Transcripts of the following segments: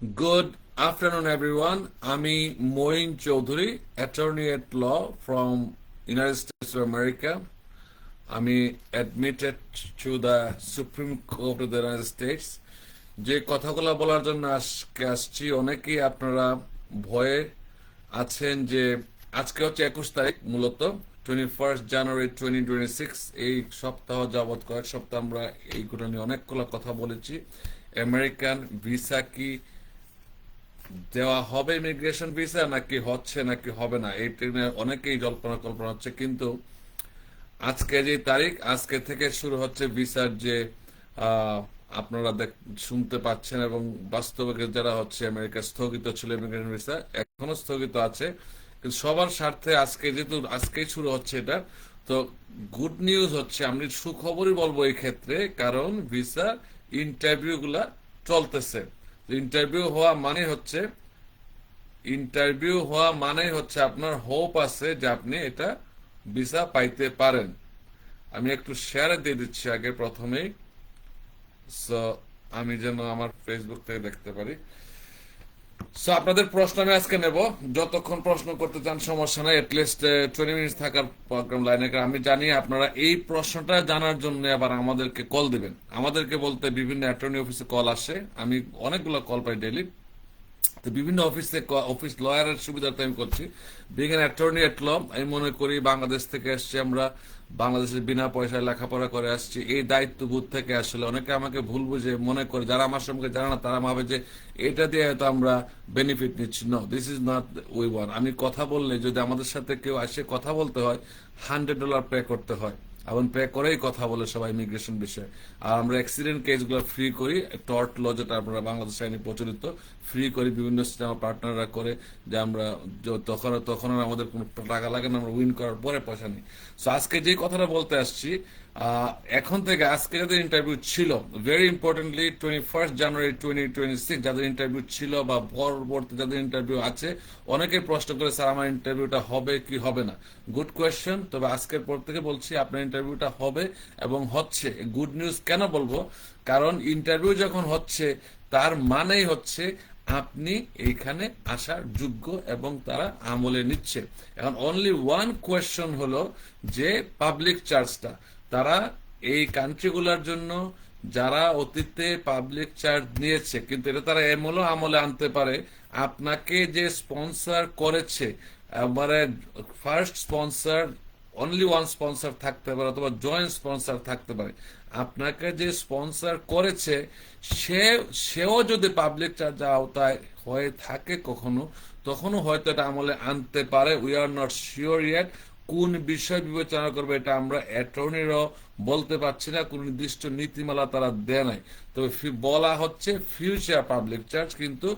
Good afternoon, everyone. আমি Moin Chowdhury attorney at law from United States of America. আমি admitted to the Supreme Court of the United States. যে কথাগুলো বলার জন্য আজকে আসছি অনেকেই আপনারা ভয়ে আছেন যে আজকে হচ্ছে একুশ তারিখ মূলত twenty first January twenty twenty six এই সপ্তাহ যাবৎ কয়েক সপ্তাহ আমরা এইগুলো নিয়ে অনেকগুলো কথা বলেছি আমেরিকান ভিসা কি দেওয়া হবে ইমিগ্রেশন ভিসা নাকি হচ্ছে, নাকি হবে না? এই ট্রেনে অনেকেই জল্পনা কল্পনা হচ্ছে, কিন্তু আজকে যে তারিখ, আজকে থেকে শুরু হচ্ছে ভিসার যে আপনারা শুনতে পাচ্ছেন এবং বাস্তবে যারা হচ্ছে আমেরিকা স্থগিত ছিল ইমিগ্রেশন ভিসা এখনও স্থগিত আছে। কিন্তু সবার স্বার্থে আজকে যেহেতু, আজকেই শুরু হচ্ছে এটা, তো গুড নিউজ হচ্ছে, আমি সুখবরই বলব এই ক্ষেত্রে, কারণ ভিসা ইন্টারভিউ গুলা চলতেছে। ইন্টারভিউ হওয়া মানে হচ্ছে ইন্টারভিউ হওয়া মানে হচ্ছে আপনার হোপ আছে যে আপনি এটা ভিসা পাইতে পারেন। আমি একটু শেয়ার দিয়ে দিচ্ছি আগে প্রথমেই। আমি যেন আমার ফেসবুক থেকে দেখতে পারি। সো আপনাদের প্রশ্ন আমি আজকে নেব। যতক্ষণ প্রশ্ন করতে চান, সমস্যা নাই। এটলিস্ট টোয়েন্টি মিনিটস থাকার প্রোগ্রাম লাইনে আমি জানি আপনারা এই প্রশ্নটা জানার জন্য আবার আমাদেরকে কল দিবেন। আমাদেরকে বলতে বিভিন্ন অ্যাটর্নি অফিসে কল আসে। আমি অনেকগুলো কল পাই ডেলি তো বিভিন্ন অফিসে অফিস লয়ারের সুবিধার্থে আমি করছি। বিং অ্যাটর্নি এট ল আমি মনে করি বাংলাদেশ থেকে এসছি আমরা বাংলাদেশের বিনা পয়সায় লেখাপড়া করে আসছি, এই দায়িত্ববোধ থেকে আসলে অনেকে আমাকে ভুল বুঝে মনে করে, যারা আমার সঙ্গে জানে না, তারা ভাবে যে এটা দিয়ে হয়তো আমরা বেনিফিট নিচ্ছি। No this is not we one আমি কথা বললে যদি আমাদের সাথে কেউ আসে, কথা বলতে হয় হান্ড্রেড ডলার পে করতে হয়। এবং পে করেই কথা বলে সবাই ইমিগ্রেশন বিষয়ে। আর আমরা অ্যাক্সিডেন্ট কেসগুলো ফ্রি করি টর্ট ল যেটা আমরা বাংলাদেশ আইনে প্রচলিত ফ্রি করি বিভিন্ন সিনেমা পার্টনাররা করে যে আমরা তখন তখন আমাদের কোনো টাকা লাগে না, আমরা উইন করার পরে পয়সা নিই। সো আজকে যে কথাটা বলতে আসছি এখন থেকে আজকে যাদের ইন্টারভিউ ছিল very importantly twenty first January twenty twenty six যাদের ইন্টারভিউ ছিল বা পরবর্তী যাদের ইন্টারভিউ আছে অনেকে প্রশ্ন করে স্যার, আমার ইন্টারভিউটা হবে কি হবে না? গুড কোয়েশ্চেন তবে আজকের পর থেকে বলছি, আপনার ইন্টারভিউটা হবে এবং হচ্ছে। গুড নিউজ কেন বলব? কারণ ইন্টারভিউ যখন হচ্ছে, তার মানেই হচ্ছে আপনি এইখানে আসার যোগ্য এবং তারা আমলে নিচ্ছে। এখন অনলি ওয়ান কোয়েশ্চন হলো যে পাবলিক চার্জটা তারা এই কান্ট্রিগুলোর জন্য যারা অতীতে পাবলিক চার্জ নিয়েছে, কিন্তু এটা তারা এমনও আমলে আনতে পারে, আপনাকে যে স্পন্সর করেছে মানে first sponsor only one sponsor থাকতে পারে অথবা জয়েন্ট স্পন্সর থাকতে পারে, আপনাকে যে স্পন্সর করেছে, সে, সেও যদি পাবলিক চার্জ আওতায় হয়ে থাকে কখনো, তখনও হয়তো এটা আমলে আনতে পারে we are not sure yet কোন বিষয় বিবেচনা করবে এটা আমরা অ্যাটর্নিরও বলতে পারছি না, কোন নির্দিষ্ট নীতিমালা তারা দেয় নাই। তবে বলা হচ্ছে ফিউচার পাবলিক চার্জ, কিন্তু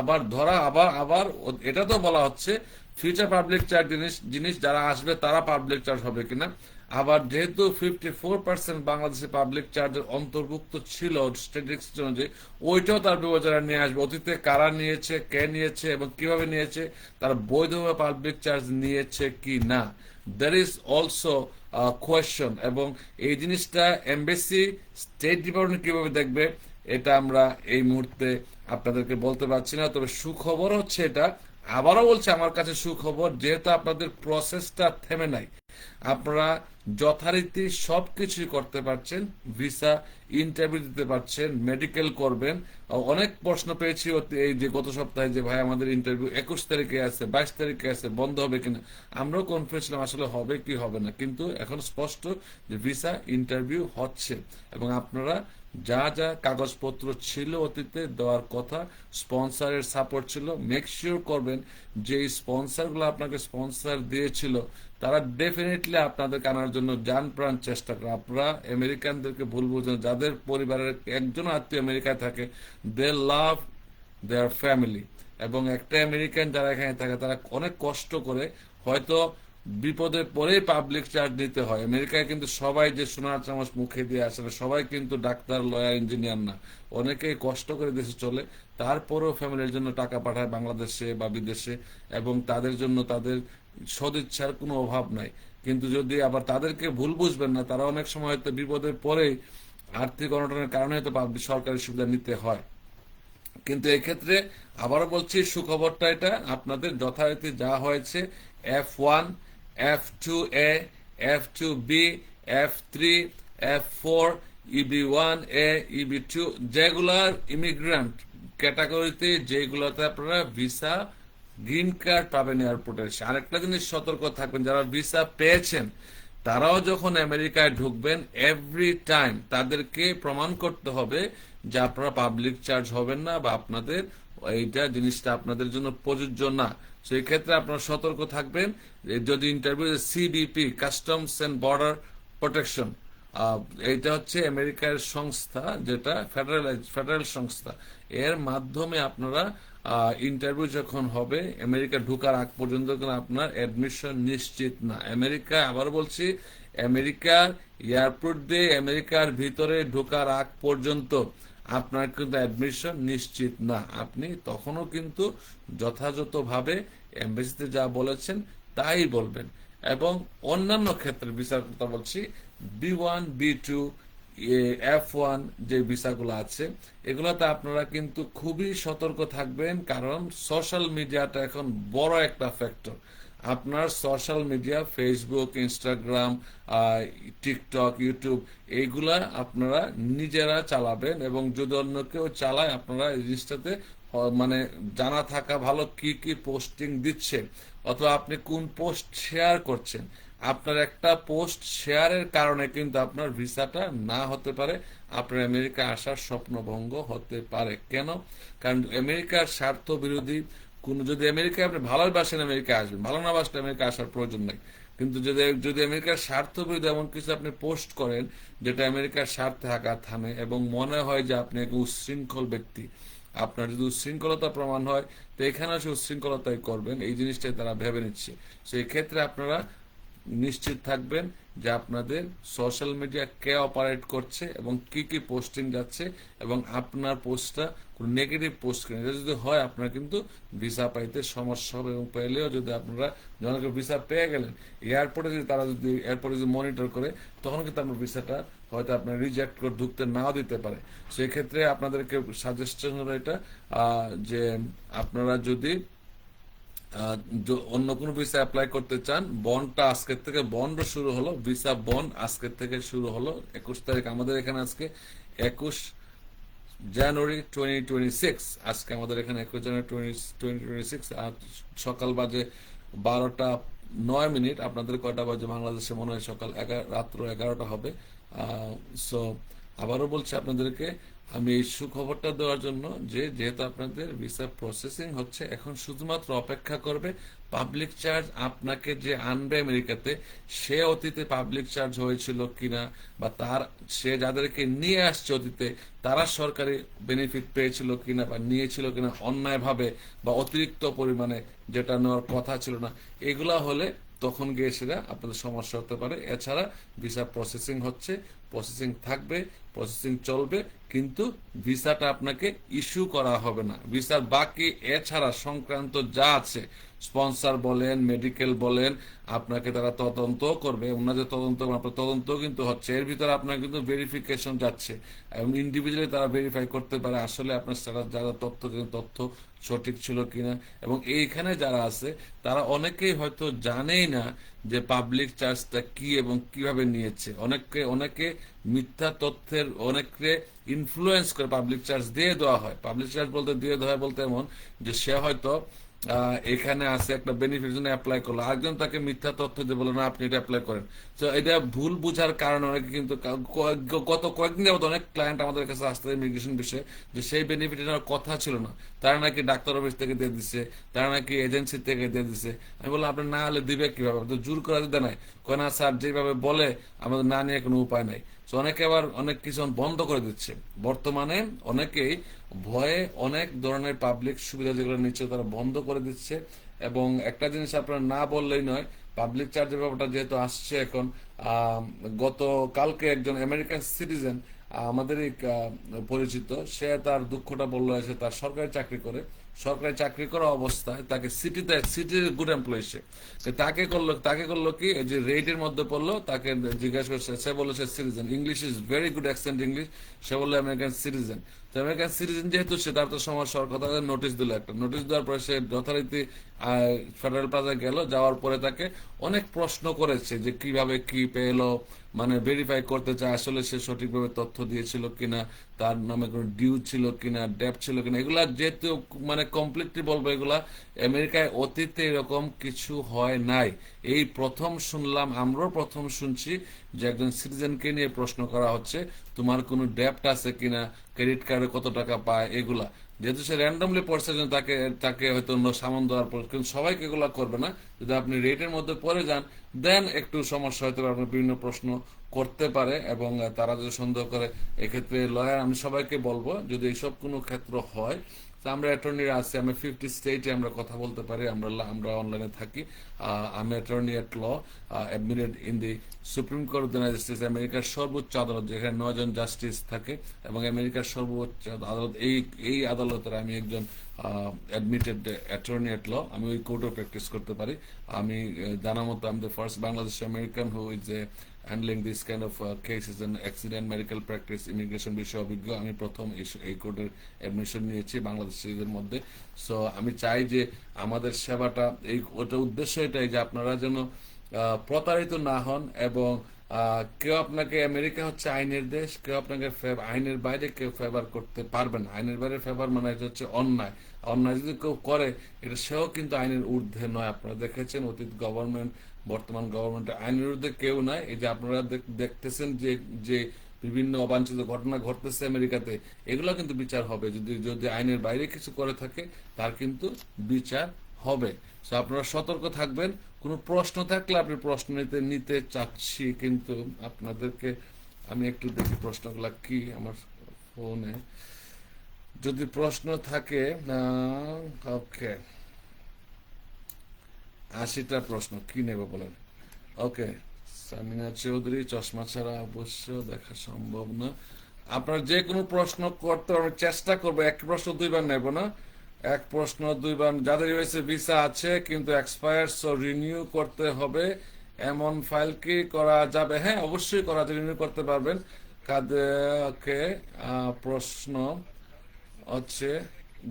আবার ধরা, আবার আবার এটা তো বলা হচ্ছে ফিউচার পাবলিক চার্জ জিনিস জিনিস যারা আসবে তারা পাবলিক চার্জ হবে কিনা। আবার যেহেতু ফিফটি ফোর পার্সেন্ট বাংলাদেশে পাবলিক চার্জের অন্তর্ভুক্ত ছিল স্ট্যাটিস্টিক্স অনুযায়ী, ওইটাও তার বিবেচনা নিয়ে আসবে। অতীতে কারা নিয়েছে, কে নিয়েছে এবং কীভাবে নিয়েছে, তারা বৈধভাবে পাবলিক চার্জ নিয়েছে কি না? দ্যার ইজ অলসো কোয়েশ্চন এবং এই জিনিসটা এমবেসি স্টেট ডিপার্টমেন্ট কীভাবে দেখবে, এটা আমরা এই মুহূর্তে আপনাদেরকে বলতে পারছি না। তবে সুখবর হচ্ছে এটা, আবারও বলছে আমার কাছে সুখবর, যেহেতু আপনাদের প্রসেসটা থেমে নাই, আপনারা যথারীতি সব কিছুই করতে পারছেন, ভিসা ইন্টারভিউ দিতে পারছেন মেডিকেল করবেন। অনেক প্রশ্ন পেয়েছি এই যে গত সপ্তাহে যে ভাই আমাদের ইন্টারভিউ একুশ তারিখে আছে, বাইশ তারিখে আছে, বন্ধ হবে কিনা? আমরাও কনফিউজ ছিলাম আসলে হবে কি হবে না। কিন্তু এখন স্পষ্ট যে ভিসা ইন্টারভিউ হচ্ছে এবং আপনারা যা যা কাগজপত্র ছিল অতীতে দেওয়ার কথা, স্পন্সরের সাপোর্ট ছিল। মেক শিওর করবেন যে স্পন্সরগুলো আপনাকে স্পন্সর দিয়েছিল, তারা ডেফিনেটলি আপনাদেরকে আনার জন্য যান প্রাণ চেষ্টা করে। আপনারা আমেরিকানদেরকে ভুল বুঝেন, যাদের পরিবারের একজন আত্মীয় আমেরিকায় থাকে দে লাভ দেয়ার ফ্যামিলি এবং একটা আমেরিকান যারা এখানে থাকে, তারা অনেক কষ্ট করে হয়তো বিপদে পড়েই পাবলিক চার্জ নিতে হয়। আমেরিকায় কিন্তু সবাই যে সোনার চামচ মুখে দিয়ে আসলে সবাই কিন্তু ডাক্তার লয়ার ইঞ্জিনিয়ার না। অনেকেই কষ্ট করে দেশে চলে। তারপরেও ফ্যামিলির জন্য টাকা পাঠায় বাংলাদেশে বা বিদেশে এবং তাদের জন্য তাদের সদিচ্ছার কোনো অভাব নাই। কিন্তু যদি আবার তাদেরকে ভুল বুঝবেন না, তারা অনেক সময় হয়তো বিপদের পরেই আর্থিক অনটনের কারণে হয়তো সরকারি সুবিধা নিতে হয়। কিন্তু এক্ষেত্রে আবারও বলছি, সুখবরটা এটা, আপনাদের যথারীতি যা হয়েছে F one F two A F two B F three F four EB one A EB two যেগুলার ইমিগ্রান্ট ক্যাটাগরিতে যেগুলোতে আপনারা ভিসা গ্রিন কার্ড পাবেন এয়ারপোর্টে আরেকটা জিনিস সতর্ক থাকবেন, যারা ভিসা পেয়েছেন, তারাও যখন আমেরিকায় ঢুকবেন এভরি টাইম তাদেরকে প্রমাণ করতে হবে যে আপনারা পাবলিক চার্জ হবেন না বা আপনাদের এইটা জিনিসটা আপনাদের জন্য প্রযোজ্য না। সেই ক্ষেত্রে আপনারা সতর্ক থাকবেন যদি interview CBP customs and border protection এইটা হচ্ছে আমেরিকার সংস্থা যেটা ফেডারেল ফেডারেল সংস্থা। এর মাধ্যমে আপনারা ইন্টারভিউ যখন হবে, আমেরিকা ঢোকার আগ পর্যন্ত আপনার অ্যাডমিশন নিশ্চিত না। আমেরিকা আবার বলছি, আমেরিকার এয়ারপোর্ট দিয়ে আমেরিকার ভিতরে ঢোকার আগ পর্যন্ত আপনার কিন্তু অ্যাডমিশন নিশ্চিত না। আপনি তখনও কিন্তু যথাযথভাবে এমবেসিতে যা বলেছেন, তাই বলবেন। এবং অন্যান্য ক্ষেত্রে ভিসার কথা বলছি B one B two F one যে ভিসাগুলো আছে, এগুলোতে আপনারা কিন্তু খুবই সতর্ক থাকবেন, কারণ সোশ্যাল মিডিয়াটা এখন বড় একটা ফ্যাক্টর আপনার social media Facebook Instagram TikTok YouTube এইগুলা আপনারা নিজেরা চালাবেন এবং যদি অন্য কেউ চালায়, আপনারা এই জিনিসটাতে মানে জানা থাকা ভালো কি কি পোস্টিং দিচ্ছে, অথবা আপনি কোন পোস্ট শেয়ার করছেন, আপনার একটা পোস্ট শেয়ারের কারণে কিন্তু আপনার ভিসাটা না হতে পারে, আপনার আমেরিকা আসার স্বপ্নভঙ্গ হতে পারে। কেন? কারণ আমেরিকার স্বার্থ বিরোধী কোন, যদি আমেরিকায় আপনি ভালোবাসেন আমেরিকা আসবেন, ভালো না বাসলে আমেরিকা আসার প্রয়োজন নাই। কিন্তু যদি যদি আমেরিকার স্বার্থ বিরুদ্ধে এমন কিছু আপনি পোস্ট করেন, যেটা আমেরিকার স্বার্থে আঘাত থামে এবং মনে হয় যে আপনি এক উশৃঙ্খল ব্যক্তি, আপনার যদি উচ্ছৃঙ্খলতা প্রমাণ হয়, তো এখানেও সে উশৃঙ্খলতাই করবেন, এই জিনিসটাই তারা ভেবে নিচ্ছে। সেই ক্ষেত্রে আপনারা নিশ্চিত থাকবেন যে আপনাদের সোশ্যাল মিডিয়া কে অপারেট করছে এবং কি কি পোস্টিং যাচ্ছে এবং আপনার পোস্টটা কোনো নেগেটিভ পোস্ট করেন এটা যদি হয়, আপনার কিন্তু ভিসা পাইতে সমস্যা হবে এবং পেলেও যদি আপনারা জনকে ভিসা পেয়ে গেলেন এয়ারপোর্টে যদি তারা যদি এয়ারপোর্টে যদি মনিটর করে, তখন কিন্তু আপনার ভিসাটা হয়তো আপনার রিজেক্ট করে ঢুকতে নাও দিতে পারে। সেক্ষেত্রে আপনাদেরকে সাজেশন হলো এটা যে আপনারা যদি অন্য কোনো ভিসা অ্যাপ্লাই করতে চান বন্ডটা আজকের থেকে বন্ড শুরু হলো ভিসা বন্ড আজকের থেকে শুরু হলো, একুশ তারিখ আমাদের এখানে আজকে, একুশ জানুয়ারি টোয়েন্টি টোয়েন্টি সিক্স আজকে আমাদের এখানে একুশ জানুয়ারি টোয়েন্টি টোয়েন্টি সিক্স আর সকাল বাজে বারোটা নয় মিনিট, আপনাদের কয়টা বাজে বাংলাদেশে মনে হয় সকাল এগারো, রাত্র এগারোটা হবে। সো আবারও বলছি আপনাদেরকে আমি এই সুখবরটা দেওয়ার জন্য যে, যেহেতু আপনাদের ভিসা প্রসেসিং হচ্ছে, এখন শুধুমাত্র অপেক্ষা করবে পাবলিক চার্জ আপনাকে যে আনবে আমেরিকাতে, সে অতীতে পাবলিক চার্জ হয়েছিল কিনা, বা তার, সে যাদেরকে নিয়ে আসছে অতীতে, তারা সরকারি বেনিফিট পেয়েছিল কিনা, বা নিয়েছিল কিনা অন্যায়ভাবে, বা অতিরিক্ত পরিমাণে যেটা নেওয়ার কথা ছিল না, এগুলা হলে তখন গিয়ে সেটা আপনাদের সমস্যা হতে পারে। এছাড়া ভিসা প্রসেসিং হচ্ছে প্রসেসিং থাকবে প্রসেসিং চলবে, কিন্তু ভিসাটা আপনাকে ইস্যু করা হবে না। ভিসার বাকি, এছাড়া সংক্রান্ত যা আছে স্পন্সর বলেন, মেডিকেল বলেন, আপনাকে তারা তদন্ত করবে। ওনাদের তদন্ত আপনার তদন্ত কিন্তু হচ্ছে। এর ভিতরে আপনার কিন্তু ভেরিফিকেশন যাচ্ছে। এবং ইন্ডিভিজুয়ালি তারা ভেরিফাই করতে পারে আসলে আপনার যারা তথ্য তথ্য সঠিক ছিল কিনা। এবং এইখানে যারা আছে, তারা অনেকেই হয়তো জানেই না যে পাবলিক চার্জটা কি এবং কীভাবে নিয়েছে। অনেককে, অনেকে মিথ্যা তথ্যের, অনেককে ইনফ্লুয়েন্স করে পাবলিক চার্জ দিয়ে দেওয়া হয়। পাবলিক চার্জ বলতে, দিয়ে দেওয়া হয় বলতে এমন যে সে হয়তো এখানে আছে একটা বেনিফিট জন্য অ্যাপ্লাই করল। আরেকজন তাকে মিথ্যা তথ্য দিয়ে বলো না, আপনি এটা অ্যাপ্লাই করেন। তো এটা ভুল বুঝার কারণে অনেকে কিন্তু গত কয়েকদিন যাবত অনেক ক্লায়েন্ট আমাদের কাছে আসতে ইমিগ্রেশন বিষয়ে, যে সেই বেনিফিট নেওয়ার কথা ছিল না। তারা নাকি ডাক্তার অফিস থেকে দিয়ে দিচ্ছে তারা নাকি এজেন্সি থেকে দিয়ে দিচ্ছে আমি বললাম, আপনি না হলে দিবে কীভাবে? তো জোর করা দিতে নাই। কয়, না স্যার যেভাবে বলে, আমাদের না নিয়ে কোনো উপায় নাই। তো অনেকে আবার অনেক কিছু বন্ধ করে দিচ্ছে। বর্তমানে অনেকেই ভয়ে অনেক ধরনের পাবলিক সুবিধা যেগুলো নিচ্ছে তারা বন্ধ করে দিচ্ছে এবং একটা জিনিস আপনারা না বললেই নয় পাবলিক চার্জের ব্যাপারটা যেহেতু আসছে এখন গত কালকে একজন আমেরিকান সিটিজেন আমাদের পরিচিত, সে তার দুঃখটা বলল, সে তার সরকারি চাকরি করে সরকারি চাকরি করা অবস্থায় তাকে সিটিতে সিটির গুড এমপ্লয়ি সে। তাকে করল তাকে করল কি যে রেটের মধ্যে পড়ল, তাকে জিজ্ঞাসা করছে, সে বলল সে citizen English is very good accent English সে বলল আমেরিকান সিটিজেন তো আমেরিকান সিটিজেন যেহেতু সে, তার তো সমস্যা হওয়ার কথা নোটিশ দিল একটা। নোটিশ দেওয়ার পরে সে যথারীতি ফেডারেল প্লাজা গেল, যাওয়ার পরে তাকে অনেক প্রশ্ন করেছে যে কীভাবে কি পেল মানে ভেরিফাই করতে চায়, আসলে সে সঠিকভাবে তথ্য দিয়েছিল কিনা, তার নামে কোনো ডিউ ছিল কিনা ডেপ ছিল কিনা, এগুলা যেহেতু মানে কমপ্লিটলি বলব এগুলা। আমেরিকায় অতীতে এরকম কিছু হয় নাই। এই প্রথম শুনলাম, আমরাও প্রথম শুনছি যে একজন সিটিজেনকে নিয়ে প্রশ্ন করা হচ্ছে, তোমার কোনো ডেপ্ট আছে কিনা? ক্রেডিট কার্ডে কত টাকা পায়? এগুলা। যেহেতু সে র্যান্ডমলি পড়ছে তাকে তাকে হয়তো অন্য সামান দেওয়ার পর, কিন্তু সবাইকে এগুলা করবে না। যদি আপনি রেটের মধ্যে পড়ে যান দেন একটু সমস্যা হয়তো পারে আপনার বিভিন্ন প্রশ্ন করতে পারে এবং তারা যদি সন্দেহ করে, এক্ষেত্রে লয়ার আমি সবাইকে বলব, যদি এইসব কোনো ক্ষেত্র হয় আমরা অ্যাটর্নিরা আছি আমি ফিফটি স্টেটে আমরা কথা বলতে পারি, আমরা আমরা অনলাইনে থাকি। আমি attorney at law admitted in the supreme court of United States আমেরিকার সর্বোচ্চ আদালত, যেখানে নয়জন জাস্টিস থাকে, এবং আমেরিকার সর্বোচ্চ আদালত, এই এই আদালতের আমি একজন অ্যাডমিটেড অ্যাটর্নি এট ল আমি ওই কোর্টও প্র্যাকটিস করতে পারি। আমি জানা মতো আমি first Bangladesh American who is a handling this kind of case cases an accident medical practice immigration বিষয়ে অভিজ্ঞ, আমি প্রথম এই- কোর্টের অ্যাডমিশন নিয়েছি বাংলাদেশিদের মধ্যে। সো আমি চাই যে আমাদের সেবাটা, এই, ওটা উদ্দেশ্য এটাই যে আপনারা যেন প্রতারিত না হন এবং কেউ আপনাকে আমেরিকা হচ্ছে আইনের দেশ, কেউ আপনাকে আইনের বাইরে কেউ ফেভার করতে পারবে না। আইনের বাইরে ফেভার মানে এটা হচ্ছে অন্যায়। অন্যায় যদি কেউ করে, এটা সেও কিন্তু আইনের ঊর্ধ্বে নয়। আপনারা দেখেছেন অতীত গভর্নমেন্ট বর্তমান গভর্নমেন্টের আইনের ঊর্ধ্বে কেউ নাই। এই যে আপনারা দেখ- দেখতেছেন যে যে বিভিন্ন অবাঞ্ছিত ঘটনা ঘটতেছে আমেরিকাতে, এগুলো কিন্তু বিচার হবে। যদি যদি আইনের বাইরে কিছু করে থাকে, তার কিন্তু বিচার হবে। তো আপনারা সতর্ক থাকবেন। কোনো প্রশ্ন থাকলে আপনি প্রশ্ন নিতে নিতে চাচ্ছি, কিন্তু আপনাদেরকে আমি একটু দেখি প্রশ্নগুলো কি আমার ফোনে। যদি প্রশ্ন থাকে ওকে। আশিটা প্রশ্ন, কি নেব বলেন? ওকে, সামিনা চৌধুরী, চশমা ছাড়া অবশ্য দেখা সম্ভব না। আপনার যে কোনো প্রশ্ন করতে আমি চেষ্টা করব, এক প্রশ্ন দুইবার নেব না। এক প্রশ্ন দুইবার যাদের ইউএসএ ভিসা আছে, কিন্তু এক্সপায়ার্স রিনিউ করতে হবে। এমন ফাইল কি করা যাবে? হ্যাঁ অবশ্যই করা যাবে রিনিউ করতে পারবেন। কাদেরকে প্রশ্ন হচ্ছে,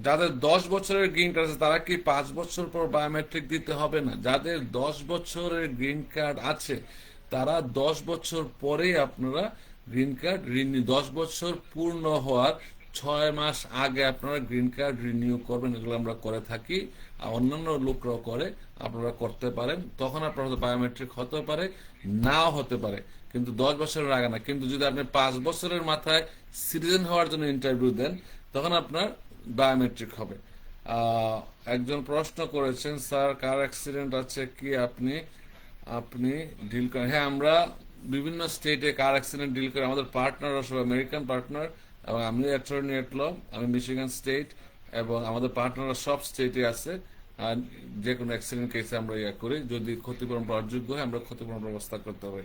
যাদের দশ বছরের গ্রিন কার্ড আছে, তারা কি পাঁচ বছর পর বায়োমেট্রিক দিতে হবে না? যাদের দশ বছরের গ্রিন কার্ড আছে, তারা দশ বছর পরেই আপনারা গ্রিন কার্ড রিনিউ দশ বছর পূর্ণ হওয়ার ছয় মাস আগে আপনারা গ্রিন কার্ড রিনিউ করবেন, এগুলো আমরা করে থাকি। আর অন্যান্য লোকরাও করে, আপনারা করতে পারেন। তখন আপনার হয়তো বায়োমেট্রিক হতে পারে, নাও হতে পারে। কিন্তু দশ বছরের আগে না। কিন্তু যদি আপনি পাঁচ বছরের মাথায় সিটিজেন হওয়ার জন্য ইন্টারভিউ দেন, তখন আপনার বায়োমেট্রিক হবে। একজন প্রশ্ন করেছেন, স্যার, কার অ্যাক্সিডেন্ট আছে? কি আপনি আপনি ডিল করেন? হ্যাঁ আমরা বিভিন্ন স্টেটে কার অ্যাক্সিডেন্ট ডিল করে, আমাদের পার্টনার সব আমেরিকান পার্টনার এবং আমি অ্যাটর্নি এট ল আমি মিশিগান স্টেট এবং আমাদের পার্টনাররা সব স্টেটে আছে। আর যে কোনো অ্যাক্সিডেন্ট কেসে আমরা ইয়া করি। যদি ক্ষতিপূরণ পাওয়ার যোগ্য হয়, আমরা ক্ষতিপূরণ ব্যবস্থা করতে হবে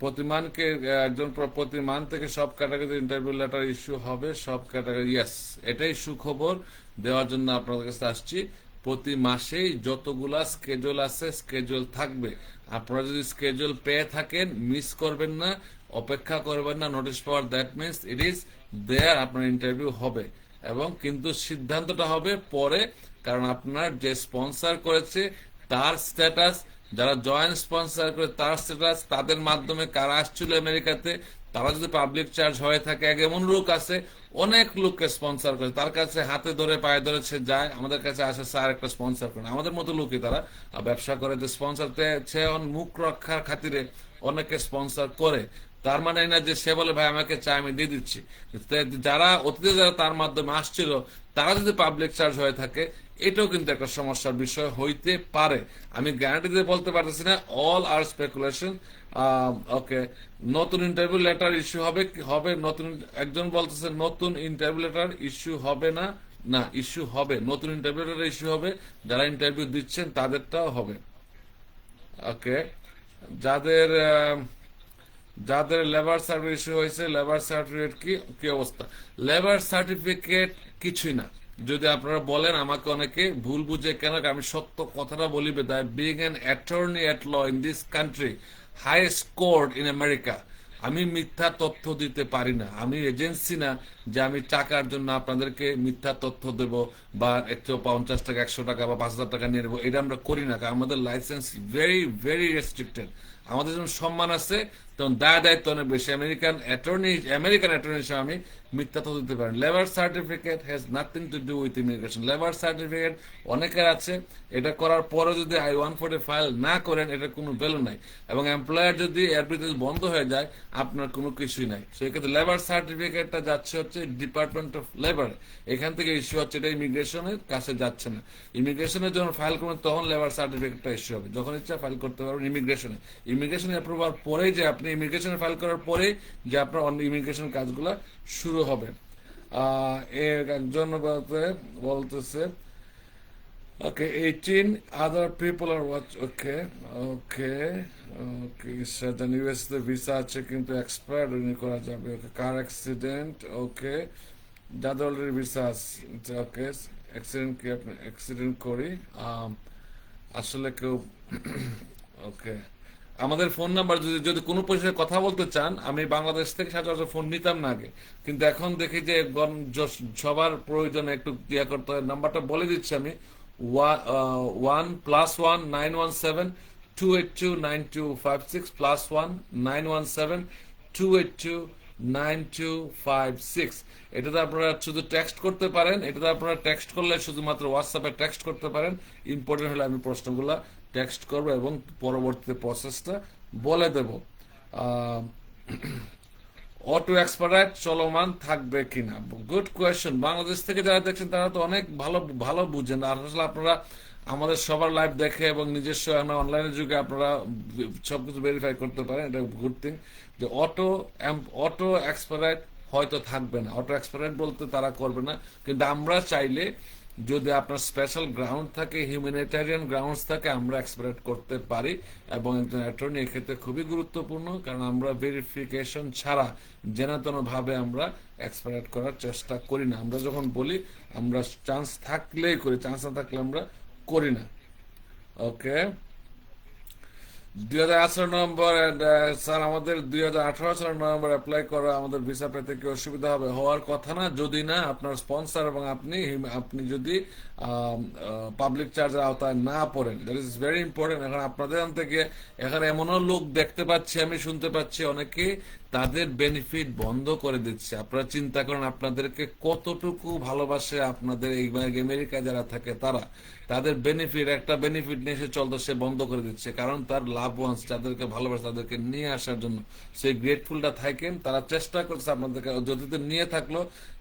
প্রতিমানকে, একজন প্র- প্রতিমান থেকে সব ক্যাটাগরি ইন্টারভিউ লেটার ইস্যু হবে, সব ক্যাটাগরি ইয়েস এটাই সুখবর দেওয়ার জন্য আপনাদের কাছে আসছি। প্রতি মাসেই যতগুলা স্কেজুল আছে স্কেজুল থাকবে। আপনারা যদি স্কেজুল পেয়ে থাকেন মিস করবেন না, অপেক্ষা করবেন না notice power that means it is there আপনার ইন্টারভিউ হবে। এবং কিন্তু সিদ্ধান্তটা হবে পরে, কারণ আপনার যে স্পন্সর করেছে, তার স্ট্যাটাস যারা জয়েন্ট স্পন্সর করে, তার স্ট্যাটাস তাদের মাধ্যমে কারা আসছিল আমেরিকাতে, তারা যদি পাবলিক চার্জ হয়ে থাকে, এক এমন লোক আছে, অনেক লোককে স্পন্সর করে, তার কাছে হাতে ধরে, পায়ে ধরে সে যায়, আমাদের কাছে আসে, স্যার, একটা স্পন্সর করে আমাদের মতো লোকই তারা। ব্যবসা করে, যে স্পন্সর সে মুখ রক্ষার খাতিরে অনেকে স্পন্সর করে। তার মানে না যে সে বলে, ভাই, আমাকে চাই, আমি দিয়ে দিচ্ছি। যারা, অতীতে যারা তার মাধ্যমে আসছিল, তারা যদি পাবলিক চার্জ হয়ে থাকে, এটাও কিন্তু একটা সমস্যার বিষয় হইতে পারে। আমি গ্যারান্টি দিয়ে বলতে পারতেছি না অল আর স্পেকুলেশন ওকে নতুন ইন্টারভিউ লেটার ইস্যু হবে হবে? নতুন, একজন বলতেছে, নতুন ইন্টারভিউ লেটার ইস্যু হবে না। না ইস্যু হবে। নতুন ইন্টারভিউ লেটার ইস্যু হবে। যারা ইন্টারভিউ দিচ্ছেন, তাদেরটাও হবে। ওকে যাদের যাদের লেবার সার্টিফিকেট ইস্যু হয়েছে লেবার সার্টিফিকেট কি কি অবস্থা? লেবার সার্টিফিকেট কিছুই না। যদি আপনারা বলেন, আমাকে অনেকে ভুল বুঝে, কেন আমি সত্য কথাটা বলি being attorney at law in this country highest court in America আমি মিথ্যা তথ্য দিতে পারি না। আমি এজেন্সি না যে আমি টাকার জন্য আপনাদেরকে মিথ্যা তথ্য দেব বা একশো পঞ্চাশ টাকা, একশো টাকা বা পাঁচ হাজার টাকা নিয়ে নেব। এটা আমরা করি না, কারণ আমাদের লাইসেন্স ভেরি ভেরি রেস্ট্রিক্টেড আমাদের যখন সম্মান আছে তখন দায় দায়িত্ব অনেক বেশি। আমেরিকান অ্যাটর্নি আমেরিকান অ্যাটর্নি হিসেবে আমি মিথ্যা তথ্য দিতে পারেন। Labour certificate has nothing to do with immigration labour certificate অনেকের আছে, এটা করার পরে যদি আই ওয়ান ফোর্টি ফাইল না করেন, এটা কোনো ভ্যালু নাই। এবং এমপ্লয়ার যদি অ্যাডভার্টাইজ বন্ধ হয়ে যায়, আপনার কোনো কিছুই নাই। সেই ক্ষেত্রে লেবার সার্টিফিকেটটা যাচ্ছে হচ্ছে ডিপার্টমেন্ট অফ লেবার এখান থেকে ইস্যু হচ্ছে, এটা ইমিগ্রেশনের কাছে যাচ্ছে না। ইমিগ্রেশনের যখন ফাইল করবেন, তখন লেবার সার্টিফিকেটটা ইস্যু হবে। যখন ইচ্ছা ফাইল করতে পারবেন ইমিগ্রেশনে ইমিগ্রেশন অ্যাপ্রুভাল পরেই যে আপনি ইমিগ্রেশনে ফাইল করার পরেই যে আপনার অন্য ইমিগ্রেশন কাজগুলো শুরু হবে একজন বলতে- বলতেছে Okay, 18 other people are watch. Okay, okay, okay. Certain US the visa আছে কিন্তু expired উনি করা যাবে ওকে কার অ্যাক্সিডেন্ট ওকে যাদের ভিসা আছে ওকে অ্যাক্সিডেন্ট আপনি অ্যাক্সিডেন্ট করি আসলে কেউ ওকে আমাদের ফোন নাম্বার, যদি যদি কোনো পরিষেবা কথা বলতে চান, আমি বাংলাদেশ থেকে সচরাচর ফোন নিতাম না আগে। কিন্তু এখন দেখি যে সবার প্রয়োজনে একটু ইয়ে করতে হয়। নাম্বারটা বলে দিচ্ছি আমি। One plus one nine one seven two eight two nine two five six plus one nine one seven two eight two nine two five six. এটাতে আপনারা শুধু টেক্সট করতে পারেন। এটাতে আপনারা টেক্সট করলে শুধুমাত্র হোয়াটসঅ্যাপে টেক্সট করতে পারেন। ইম্পর্টেন্ট হলে আমি প্রশ্নগুলো টেক্সট করব এবং পরবর্তীতে প্রসেসটা বলে দেব। অটো এক্সপার্ট চলমান থাকবে কিনা? গুড কোয়েশ্চেন বাংলাদেশ থেকে যারা দেখছেন, তারা তো অনেক ভালো ভালো বুঝেন। আর আসলে আপনারা আমাদের সবার লাইভ দেখে এবং নিজস্ব আমরা অনলাইনের যুগে আপনারা সবকিছু ভেরিফাই করতে পারেন। এটা গুড থিং যে অটো অটো এক্সপার্ট হয়তো থাকবে না। অটো এক্সপার্ট বলতে তারা করবে না। কিন্তু আমরা চাইলে যদি আপনার স্পেশাল গ্রাউন্ড থাকে হিউম্যানিটেরিয়ান গ্রাউন্ডস থাকে, আমরা এক্সপ্রেট করতে পারি এবং একজন অ্যাটর্নি এক্ষেত্রে খুবই গুরুত্বপূর্ণ, কারণ আমরা ভেরিফিকেশন ছাড়া জেনাতন ভাবে আমরা এক্সপ্রেট করার চেষ্টা করি না। আমরা যখন বলি, আমরা চান্স থাকলেই করি চান্স না থাকলে আমরা করি না। ওকে দুই হাজার আঠারো স্যার, আমাদের দুই হাজার আঠারো সালের অ্যাপ্লাই করা আমাদের ভিসা পেতে কি অসুবিধা হবে? হওয়ার কথা না, যদি না, আপনার স্পন্সার এবং আপনি আপনি যদি পাবলিক চার্জের আওতায় না পড়েন দ্যাট ইজ ভেরি ইম্পর্টেন্ট এখন আপনাদের থেকে, এখানে এমনও লোক দেখতে পাচ্ছি, আমি শুনতে পাচ্ছি অনেকে তাদের বেনিফিট বন্ধ করে দিচ্ছে। আপনারা চিন্তা করেন আপনাদেরকে কতটুকু ভালোবাসে আপনাদের এই আমেরিকা যারা থাকে তারা। তাদের বেনিফিট একটা বেনিফিট নিয়ে এসে চলতো সে বন্ধ করে দিচ্ছে। কারণ তার লাভ ওয়ান্স যাদেরকে ভালোবাসে তাদেরকে নিয়ে আসার জন্য। সেই গ্রেটফুলটা থাকেন, তারা চেষ্টা করছে আপনাদেরকে, যদি নিয়ে থাকল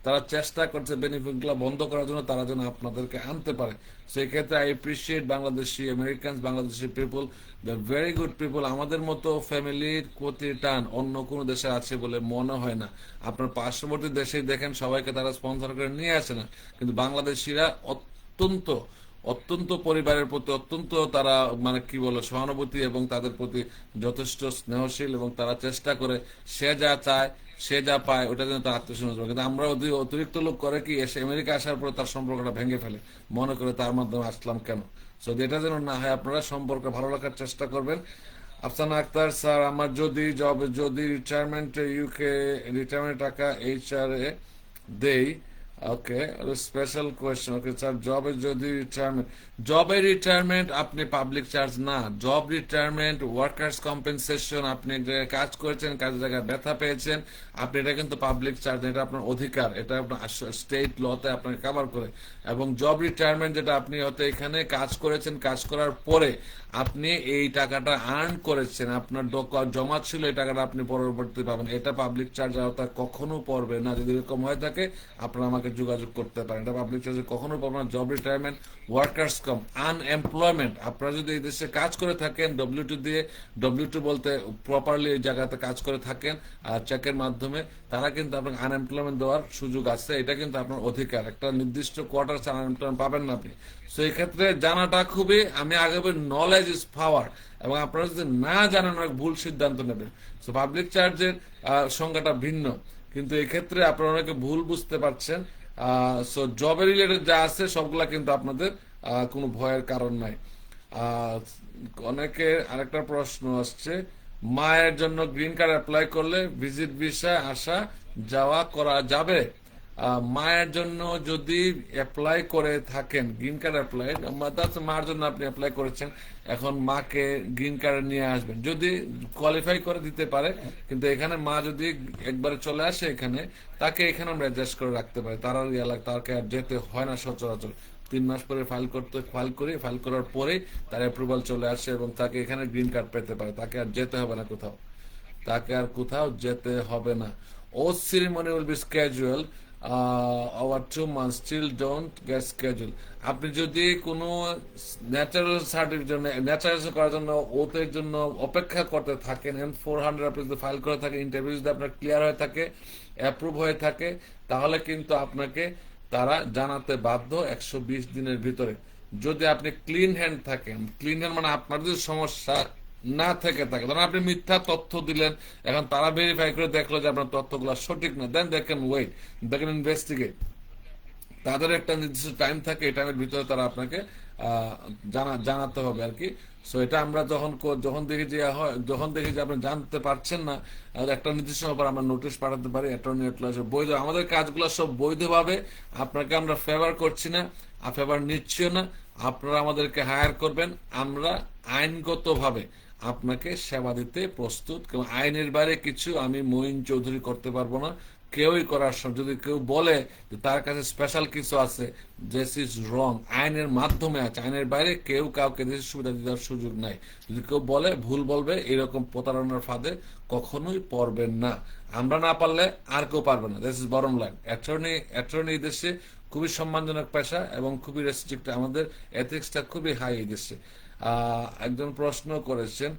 তারা চেষ্টা করছে বেনিফিটগুলা বন্ধ করার জন্য, তারা যেন আপনাদেরকে আনতে পারে। সেই ক্ষেত্রে I appreciate Bangladeshi American Bangladeshi people the very good people আমাদের মতো ফ্যামিলির প্রতি টান অন্য কোনো দেশে আছে বলে মনে হয় না। আপনার পার্শ্ববর্তী দেশে দেখেন, সবাইকে তারা স্পন্সর করে নিয়ে আসে না। কিন্তু বাংলাদেশিরা অত্যন্ত অত্যন্ত পরিবারের প্রতি, অত্যন্ত তারা মানে কি বলো, সহানুভূতি এবং তাদের প্রতি যথেষ্ট স্নেহশীল এবং তারা চেষ্টা করে, সে যা চায় সে যা পায়, ওটা যেন তার আত্মীয় কিন্তু আমরা অতিরিক্ত লোক করে কি, এসে আমেরিকা আসার পরে তার সম্পর্কটা ভেঙে ফেলে। মনে করে তার মাধ্যমে আসলাম কেন? যদি এটা যেন না হয়, আপনারা সম্পর্ক ভালো রাখার চেষ্টা করবেন। আফসানা আক্তার, স্যার, আমার যদি জব যদি রিটায়ারমেন্ট ইউকে রিটায়ারমেন্ট টাকা এইচ আর এ দেই okay special question okay sir জবে যদি রিটায়ারমেন্ট জবের রিটায়ারমেন্ট আপনি পাবলিক চার্জ না। জব রিটায়ারমেন্ট ওয়ার্কার্স কম্পেনসেশন আপনি যে কাজ করেছেন, কাজের জায়গায় ব্যথা পেয়েছেন, আপনি এটা কিন্তু পাবলিক চার্জ এটা আপনার অধিকার, এটা আপনার স্টেট লতে আপনাকে কভার করে। এবং জব রিটায়ারমেন্ট যেটা আপনি হয়তো এখানে কাজ করেছেন, কাজ করার পরে আপনি এই টাকাটা আর্ন করেছেন, আপনার জমা ছিল, এই টাকাটা আপনি পরবর্তী পাবেন। এটা পাবলিক চার্জ আওতায় কখনো পড়বে না। যদি এরকম হয়ে থাকে, আপনারা আমাকে যোগাযোগ করতে পারেন। এটা পাবলিক চার্জে কখনো পড়বে না। Job retirement workers comp unemployment আপনারা যদি এই দেশে কাজ করে থাকেন ডব্লিউ টু দিয়ে ডব্লিউ টু বলতে প্রপারলি এই জায়গাতে কাজ করে থাকেন আর চেকের মাধ্যমে, তারা কিন্তু আপনাকে আনএমপ্লয়মেন্ট দেওয়ার সুযোগ আছে। এটা কিন্তু আপনার অধিকার। একটা নির্দিষ্ট কোয়ার্টার আনএমপ্লয়মেন্ট পাবেন না আপনি। তো এই ক্ষেত্রে জানাটা খুবই, আমি আগে নলেজ ইজ পাওয়ার এবং আপনারা যদি না জানেন, অনেক ভুল সিদ্ধান্ত নেবেন। তো পাবলিক চার্জের সংখ্যাটা ভিন্ন। কিন্তু এই ক্ষেত্রে আপনারা অনেকে ভুল বুঝতে পারছেন। সো জবের রিলেটেড যা আছে, সবগুলা কিন্তু আপনাদের কোনো ভয়ের কারণ নাই। অনেকে আরেকটা প্রশ্ন আসছে, মায়ের জন্য গ্রিন কার্ড অ্যাপ্লাই করলে ভিজিট ভিসা আসা যাওয়া করা যাবে? মায়ের জন্য যদি অ্যাপ্লাই করে থাকেন গ্রিন কার্ড অ্যাপ্লাই মার জন্য আপনি অ্যাপ্লাই করেছেন, এখন মাকে গ্রিন কার্ড নিয়ে আসবেন। যদি কোয়ালিফাই করে দিতে পারে, কিন্তু এখানে মা যদি একবারে চলে আসে এখানে, তাকে এখানে আমরা অ্যাডজাস্ট করে রাখতে পারি। তার আর এলাকা তাকে আর যেতে হয় না সচরাচর। তিন মাস পরে ফাইল করতে ফাইল করি ফাইল করার পরেই তার অ্যাপ্রুভাল চলে আসে এবং তাকে এখানে গ্রিন কার্ড পেতে পারে। তাকে আর যেতে হবে না কোথাও। তাকে আর কোথাও যেতে হবে না। Oath ceremony will be schedule our two month still don't get schedule আপনি যদি কোনো ন্যাচারাল সার্টিফিকেট জন্য ন্যাচারাল করার জন্য ওতের জন্য অপেক্ষা করতে থাকেন এন্ড ফোর হান্ড্রেড আপনি যদি ফাইল করে থাকেন ইন্টারভিউ যদি আপনার ক্লিয়ার হয়ে থাকে অ্যাপ্রুভ হয়ে থাকে, তাহলে কিন্তু আপনাকে তারা জানাতে বাধ্য একশো বিশ দিনের ভিতরে। যদি আপনি ক্লিন হ্যান্ড থাকেন ক্লিন হ্যান্ড মানে আপনার যদি সমস্যা না থেকে থাকে। ধরেন আপনি মিথ্যা তথ্য দিলেন, এখন তারা ভেরিফাই করে দেখল যে আপনার তথ্যগুলো সঠিক না দেন দেখেন ওয়েট দেখেন ইনভেস্টিগেট তাদের একটা নির্দিষ্ট টাইম থাকে, এই টাইমের ভিতরে তারা আপনাকে জানা, জানাতে হবে আর কি। সো এটা আমরা যখন যখন দেখি যে, হয়, যখন দেখি যে আপনি জানতে পারছেন না একটা নির্দিষ্ট ব্যাপার আমরা নোটিশ পাঠাতে পারি অ্যাটর্নি বৈধ, আমাদের কাজগুলো সব বৈধভাবে আপনাকে আমরা ফেভার করছি না ফেভার নিচ্ছিও না। আপনারা আমাদেরকে হায়ার করবেন, আমরা আইনগতভাবে। আপনাকে সেবা দিতে প্রস্তুত। আইনের বাইরে কিছু আমি মঈন চৌধুরী করতে পারব না। কেউই করার সময়, যদি কেউ বলে যে তার কাছে স্পেশাল কিছু আছে দিস ইজ রং আইনের মাধ্যমে আছে, আইনের বাইরে কেউ কাউকে দেশের সুবিধা দেওয়ার সুযোগ নাই। যদি কেউ বলে, ভুল বলবে, এরকম প্রতারণার ফাঁদে কখনোই পড়বেন না। আমরা না পারলে আর কেউ পারবে না। This is bottom line attorney attorney দেশে খুবই সম্মানজনক পেশা এবং খুবই রেস্ট্রিক্ট আমাদের এথিক্সটা খুবই হাই এই দেশে। একজন প্রশ্ন করেছেন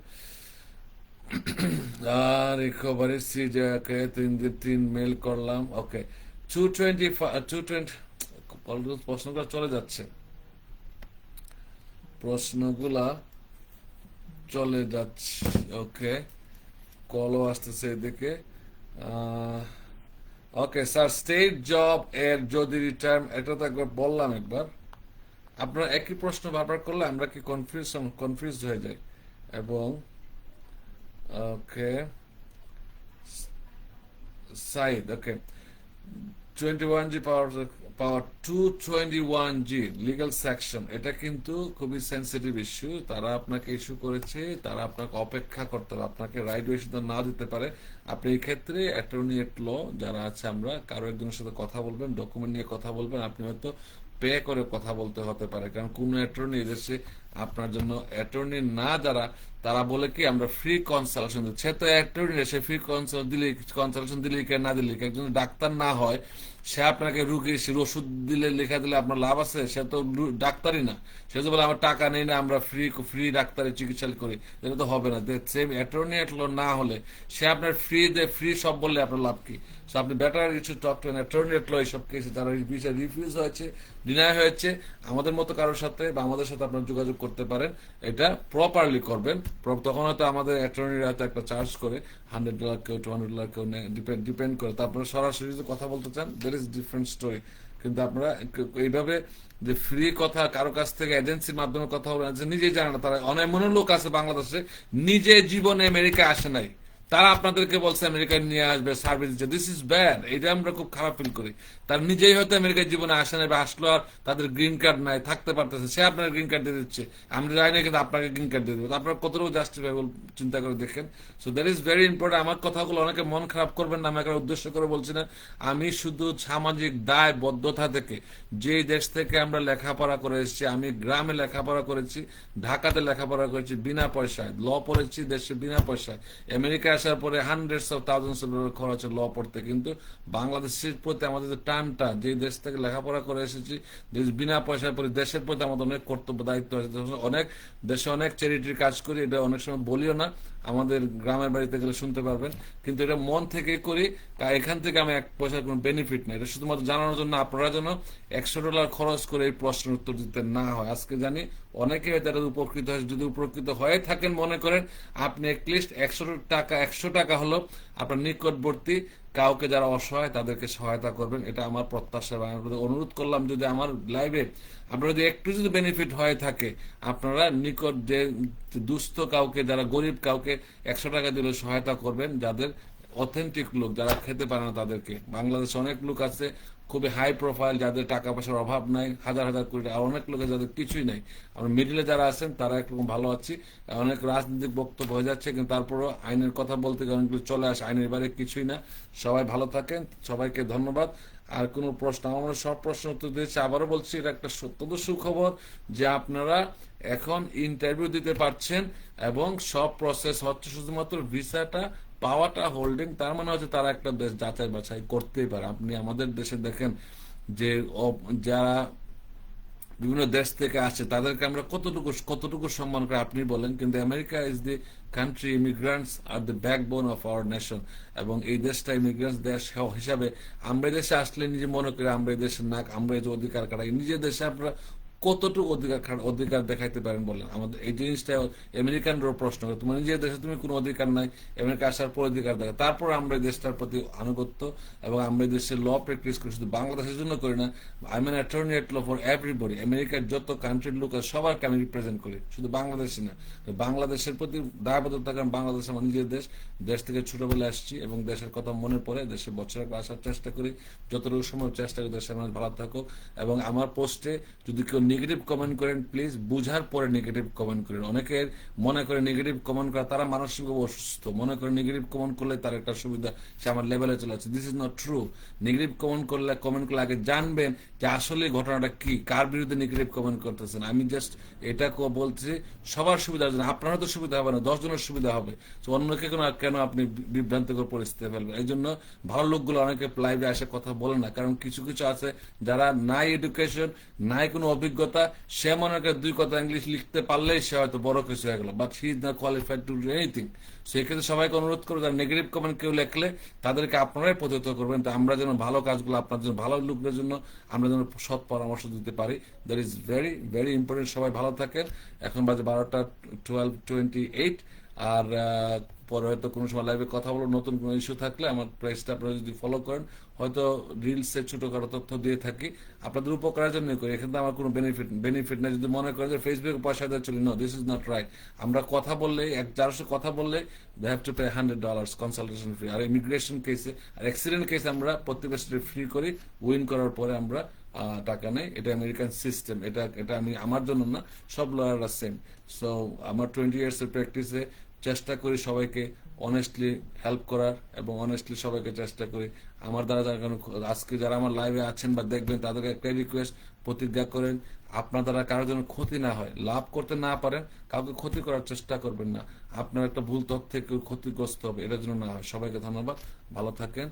রিকভারি সিজাকে তিন দিন তিন মেল করলাম। Okay two twenty two twenty প্রশ্নগুলো চলে যাচ্ছে। প্রশ্নগুলা চলে যাচ্ছে ওকে কলও আসতেছে এদিকে। ওকে স্যার স্টেট জব এর যদি রিটার্ন এটা তো একবার বললাম একবার। আপনারা একই প্রশ্ন বারবার করলে আমরা কি কনফিউশন কনফিউজ হয়ে যাই। এবং, okay, Saeed, okay twenty one G power power two twenty one G legal section এটা কিন্তু খুবই সেন্সিটিভ ইস্যু তারা আপনাকে ইস্যু করেছে, তারা আপনাকে অপেক্ষা করতে হবে, আপনাকে রাইট ওয়ে সিদ্ধান্ত না দিতে পারে। আপনি এই ক্ষেত্রে অ্যাটর্নি এট ল যারা আছে আমরা, কারও একজনের সাথে কথা বলবেন ডকুমেন্ট নিয়ে কথা বলবেন, আপনি হয়তো পে করে কথা বলতে হতে পারে, কারণ কোন অ্যাটর্নি এদেশে আপনার জন্য অ্যাটর্নি না যারা, তারা বলে কি, আমরা ফ্রি কনসালটেশন দিচ্ছি তো অ্যাটর্নি সে ফ্রি কনসাল্ট দিলে কনসালটেশন দিলে কি না দিলে একজন ডাক্তার না হয়, সে আপনাকে রুগী, সে ওষুধ দিলে, লেখা দিলে আপনার লাভ আছে, সে তো ডাক্তারই না। সে তো বলে, আমার টাকা নেই না, আমরা ফ্রি ফ্রি ডাক্তারের চিকিৎসা করি। এটা তো হবে না। সেম অ্যাটর্নি না হলে, সে আপনার ফ্রি দে ফ্রি সব বললে আপনার লাভ কি? আপনি বেটার কিছু টক টু অ্যাটর্নি এটলো এইসব কেসে যারা ভিসা রিফিউজ হয়েছে ডিনাই হয়েছে, আমাদের মতো কারোর সাথে বা আমাদের সাথে আপনার যোগাযোগ করতে পারেন। এটা প্রপারলি করবেন। তখন হয়তো আমাদের অ্যাটর্নিরা হয়তো একটা চার্জ করে হান্ড্রেড ডলার কেউ টু হান্ড্রেড ডলার কেউ ডিপেন্ড ডিপেন্ড করে। তারপরে সরাসরি যদি কথা বলতে চান দের ইজ ডিফারেন্ট স্টোরি কিন্তু আপনারা এইভাবে যে ফ্রি কথা, কারও কাছ থেকে এজেন্সির মাধ্যমে কথা যে নিজেই জানে না, তারা অনেক মনে লোক আছে বাংলাদেশে নিজে জীবনে আমেরিকা আসে নাই। তারা আপনাদেরকে বলছে, আমেরিকায় নিয়ে আসবে সার্ভিস দিচ্ছে। দিস ইজ ব্যাড এটা আমরা খুব খারাপ ফিল করি। তার নিজেই হয়তো আমেরিকার জীবনে আসে না বা আসলো আর তাদের গ্রিন কার্ড নাই, থাকতে পারতেছে। সে আপনার গ্রিন কার্ড দিয়ে দিচ্ছে। আমরা যাই না, কিন্তু আপনাকে গ্রিন কার্ড দিয়ে দেবো। আপনার কতটুকু জাস্টিফাইবল চিন্তা করে দেখেন? So that is very important আমার কথাগুলো অনেকে মন খারাপ করবেন না আমাকে উদ্দেশ্য করে বলছি না। আমি শুধু সামাজিক দায়বদ্ধতা থেকে যে দেশ থেকে আমরা লেখাপড়া করে এসেছি, আমি গ্রামে লেখাপড়া করেছি, ঢাকাতে লেখাপড়া করেছি বিনা পয়সায়। ল পড়েছি দেশে বিনা পয়সায়। আমেরিকা আসার পরে hundreds of thousands of dollar খরচ ল পড়তে। কিন্তু বাংলাদেশের প্রতি আমাদের যে টানটা, যে দেশ থেকে লেখাপড়া করে এসেছি দেশ বিনা পয়সার পরে দেশের প্রতি আমাদের অনেক কর্তব্য, দায়িত্ব আছে। অনেক দেশে অনেক চ্যারিটির কাজ করি, এটা অনেক সময় বলিও না। আমাদের গ্রামের বাড়িতে গেলে শুনতে পারবেন। কিন্তু এটা মন থেকে করি এখান থেকে আমি এক পয়সার কোনো বেনিফিট নাই। এটা শুধুমাত্র জানানোর জন্য আপনারা যেন একশো ডলার খরচ করে এই প্রশ্নের উত্তর দিতে না হয়। আজকে জানি অনেকে তারা উপকৃত হয়। যদি উপকৃত হয়ে থাকেন মনে করেন, আপনি একলিস্ট একশো টাকা একশো টাকা হলো আপনার নিকটবর্তী কাউকে যারা অসহায় তাদেরকে সহায়তা করবেন, এটা আমার প্রত্যাশা এবং আপনাদের অনুরোধ করলাম যদি আমার লাইভে আপনারা যদি একটু যদি বেনিফিট হয়ে থাকে, আপনারা নিকট যে দুস্থ কাউকে, যারা গরিব কাউকে একশো টাকা দিলে সহায়তা করবেন, যাদের অথেন্টিক লোক, যারা খেতে পারে না তাদেরকে। বাংলাদেশে অনেক লোক আছে খুবই হাই প্রোফাইল যাদের টাকা পয়সার অভাব নাই, হাজার হাজার কোটি আর অনেক লোকের যাদের কিছুই নাই। আমরা মিডিলে যারা আছেন, তারা একরকম ভালো আছি। অনেক রাজনৈতিক বক্তব্য হয়ে যাচ্ছে, কিন্তু তারপরও আইনের কথা বলতে গিয়ে অনেকগুলো চলে আসে, আইনের বাইরে কিছুই না। সবাই ভালো থাকেন, সবাইকে ধন্যবাদ। আর কোনো প্রশ্ন, আমরা সব প্রশ্ন উত্তর দিয়েছি, আবারও বলছি, এটা একটা সত্যত সুখবর যে আপনারা এখন ইন্টারভিউ দিতে পারছেন এবং সব প্রসেস হচ্ছে শুধুমাত্র ভিসাটা পাওয়াটা হোল্ডিং তার মানে হচ্ছে তারা একটা দেশ যাচাই বাছাই করতেই পারে। আপনি আমাদের দেশে দেখেন যে যারা বিভিন্ন দেশ থেকে আসে তাদেরকে আমরা কতটুকু কতটুকু সম্মান করে আপনি বলেন, কিন্তু America is the country immigrants are the backbone of our nation এবং এই দেশটা ইমিগ্রান্টস দেশ হিসাবে আমরা দেশে আসলে নিজে মনে করি আমরা এই দেশের নাক আমরা এই অধিকার কাটাই। নিজের দেশে আমরা কতটুকু অধিকার অধিকার দেখাইতে পারেন বলেন? আমাদের এই জিনিসটা আমেরিকানরাও প্রশ্ন করে। তোমার নিজের দেশে তুমি কোনো অধিকার নাই, আমেরিকা আসার পর অধিকার দেখা তারপর আমরা দেশটার প্রতি আনুগত্য এবং আমরা দেশের ল প্র্যাকটিস করি। শুধু বাংলাদেশের জন্য করি না, I mean attorney at law for everybody. আমেরিকার যত কান্ট্রির লোক সবাইকে আমি রিপ্রেজেন্ট করি। শুধু বাংলাদেশে না। বাংলাদেশের প্রতি দায়বদ্ধতা কারণ বাংলাদেশ আমার নিজের দেশ। দেশ থেকে ছোটবেলায় আসছি এবং দেশের কথা মনে পড়ে, দেশে বছর আগে আসার চেষ্টা করি। যতটুকু সময় চেষ্টা করি দেশের মানুষ ভালো থাকুক। এবং আমার পোস্টে যদি কেউ নেগেটিভ কমেন্ট করেন প্লিজ বুঝার পরে নেগেটিভ কমেন্ট করেন। অনেকের মনে করে নেগেটিভ কমেন্ট করা, তারা মানসিকভাবে অসুস্থ। মনে করে নেগেটিভ কমেন্ট করলে তার একটা সুবিধা, সে আমার লেভেলে চলে আসছে this is not true negative comment করলে কমেন্ট করলে আগে জানবেন যে আসলে ঘটনাটা কি, কার বিরুদ্ধে নেগেটিভ কমেন্ট করতেছেন। আমি জাস্ট এটা বলছি সবার সুবিধার জন্য আপনারও তো সুবিধা হবে না দশ জনের সুবিধা হবে। তো অন্যকে কোনো কেন আপনি বিভ্রান্তিকর পরিস্থিতি ফেলবেন? এই জন্য ভালো লোকগুলো অনেকে লাইভে এসে কথা বলে না। কারণ কিছু কিছু আছে যারা নাই এডুকেশন নাই কোনো অভিজ্ঞতা সে মনে করে দুই কথা ইংলিশ লিখতে পারলেই সে হয়তো বড় কিছু হয়ে গেল but he is not qualified to do anything সেক্ষেত্রে সবাইকে অনুরোধ করব যারা নেগেটিভ কমেন্ট কেউ লেখলে তাদেরকে আপনারাই প্রতিহত করবেন, তো আমরা যেন ভালো কাজগুলো আপনার জন্য, ভালো লোকদের জন্য আমরা যেন সৎ পরামর্শ দিতে পারি। That is very very important সবাই ভালো থাকেন। এখন বাজে বারোটা টুয়েলভ টোয়েন্টি এইট আর পরে হয়তো কোনো সময় লাইভে কথা বলো নতুন কোনো ইস্যু থাকলে আমার প্রাইসটা আপনারা যদি ফলো করেন, হয়তো রিলসে ছোটখাটো তথ্য দিয়ে থাকি। আপনাদের উপকারের জন্য করি, এখানে তো আমার কোনো বেনিফিট বেনিফিট নেই। যদি মনে করেন যে ফেসবুকে পয়সা দেওয়া চলি no this is not right আমরা কথা বললে, এক সাথে কথা বললে they have to pay hundred dollars consultation fee R immigration কেসে আর অ্যাক্সিডেন্ট কেসে আমরা প্রতি বছর ফ্রি করি উইন করার পরে আমরা টাকা নেই। এটা আমেরিকান সিস্টেম এটা এটা আমি, আমার জন্য না, সব লয়াররা সেম সো আমার টোয়েন্টি ইয়ার্স এর প্র্যাকটিসে চেষ্টা করি সবাইকে অনেস্টলি হেল্প করার এবং অনেস্টলি সবাইকে চেষ্টা করি। আমার দ্বারা যারা আজকে যারা আমার লাইভে আছেন বা দেখবেন, তাদেরকে একটাই রিকোয়েস্ট প্রতিজ্ঞা করেন। আপনার দ্বারা কারোর জন্য ক্ষতি না হয়, লাভ করতে না পারেন, কাউকে ক্ষতি করার চেষ্টা করবেন না। আপনার একটা ভুল তথ্যে কেউ ক্ষতিগ্রস্ত হবে, এটার জন্য না হয়। সবাইকে ধন্যবাদ। ভালো থাকেন।